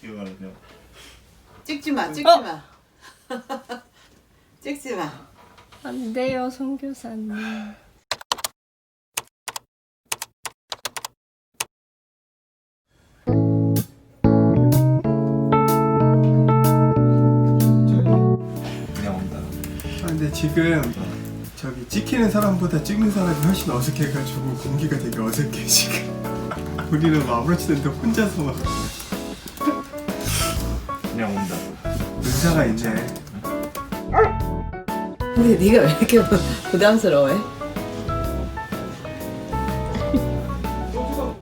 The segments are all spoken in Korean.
기억하는요. 찍지 마, 찍지 어? 마. 찍지 마. 안 돼요, 선교사님. 그냥 온다. 아, 근데 지금 저기 찍히는 사람보다 찍는 사람이 훨씬 어색해가지고 공기가 되게 어색해 지금. 우리는 뭐 아무렇지도 않게 혼자서 막 그냥 온다. 의사가 있네. 근데 네가 왜 이렇게 부- 부담스러워해?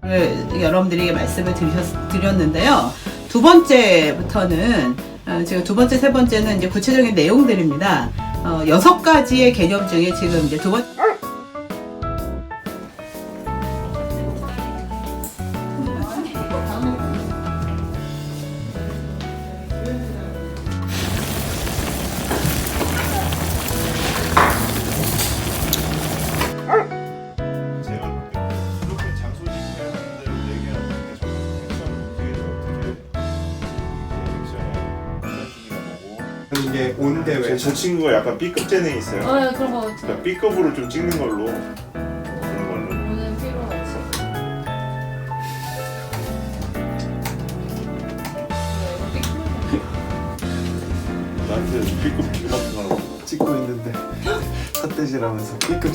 네, 여러분들에게 말씀을 드렸, 드렸는데요. 두 번째부터는 어, 지금 두 번째, 세 번째는 이제 구체적인 내용들입니다. 어, 여섯 가지의 개념 중에 지금 이제 두 번. 제 액션을 이게 온대 왜? 제, 저 친구가 약간 B급 재능이 있어요. 어, 그런 거 같아. 그러니까 B급으로 좀 찍는 걸로 그런 걸로. 오늘 필요하지. 나한테 B급 거라고. 찍고 있는데 삿대질하면서 삐끗